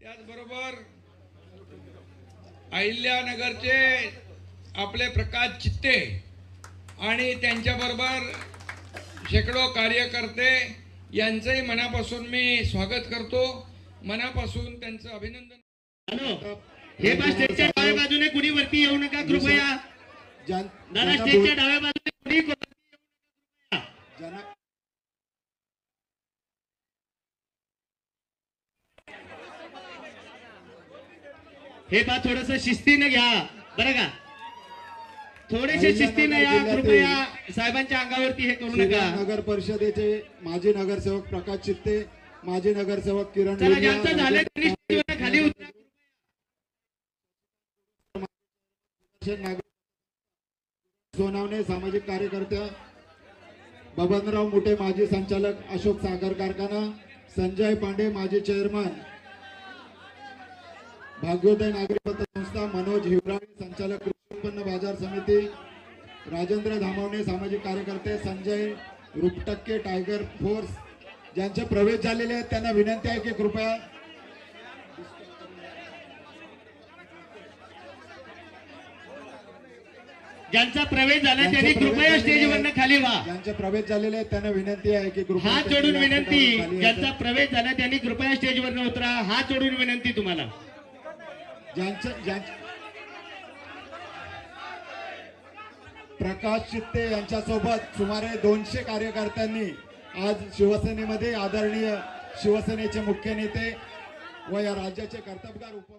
त्याचबरोबर अहिल्यानगरचे आपले प्रकाश चित्ते आणि त्यांच्याबरोबर शेकडो कार्यकर्ते यांचंही मनापासून मी स्वागत करतो. मनापासून त्यांचं अभिनंदन. हॅलो हे बा स्टेजच्या डाव्या बाजूने कुणी वरती येऊ नका कृपया. दादा स्टेजच्या डाव्या बाजूने कुणी वरती येऊ नका. ज्यांना- हे बा थोडस शिस्तीनं घ्या. बरं का? थोडेसे शिस्तीनं या कृपया साहेबांच्या अंगावरती हे करू नका. नगर परिषदेचे माजी नगरसेवक प्रकाश चित्ते माजी नगरसेवक किरण खाली सोनावणे सामाजिक कार्यकर्त्या बबनराव मुठे माजी संचालक अशोक सागर कारखाना संजय पांडे माजी चेअरमन भाग्योदय नागरी पतसंस्था मनोज हिवराळे संचालक कृषी उत्पन्न बाजार समिती राजेंद्र धामवणे सामाजिक कार्यकर्ते संजय रुपटक्के टायगर फोर्स ज्यांचे प्रवेश झालेले आहेत त्यांना विनंती आहे की कृपया ज्यांचा प्रवेश झाला त्यांनी कृपया स्टेजवरनं खाली व्हा. ज्यांचे प्रवेश झालेले आहेत त्यांना विनंती आहे की कृपया हात जोडून विनंती ज्यांचा. प्रवेश झाला त्यांनी कृपया स्टेजवरनं उतरा. हात जोडून विनंती तुम्हाला. ज्यांच्या ज्यांच्या प्रकाश चित्ते यांच्यासोबत सुमारे दोनशे कार्यकर्त्यांनी आज शिवसेनेमध्ये आदरणीय शिवसेनेचे मुख्य नेते व या राज्याचे कर्तबगार उप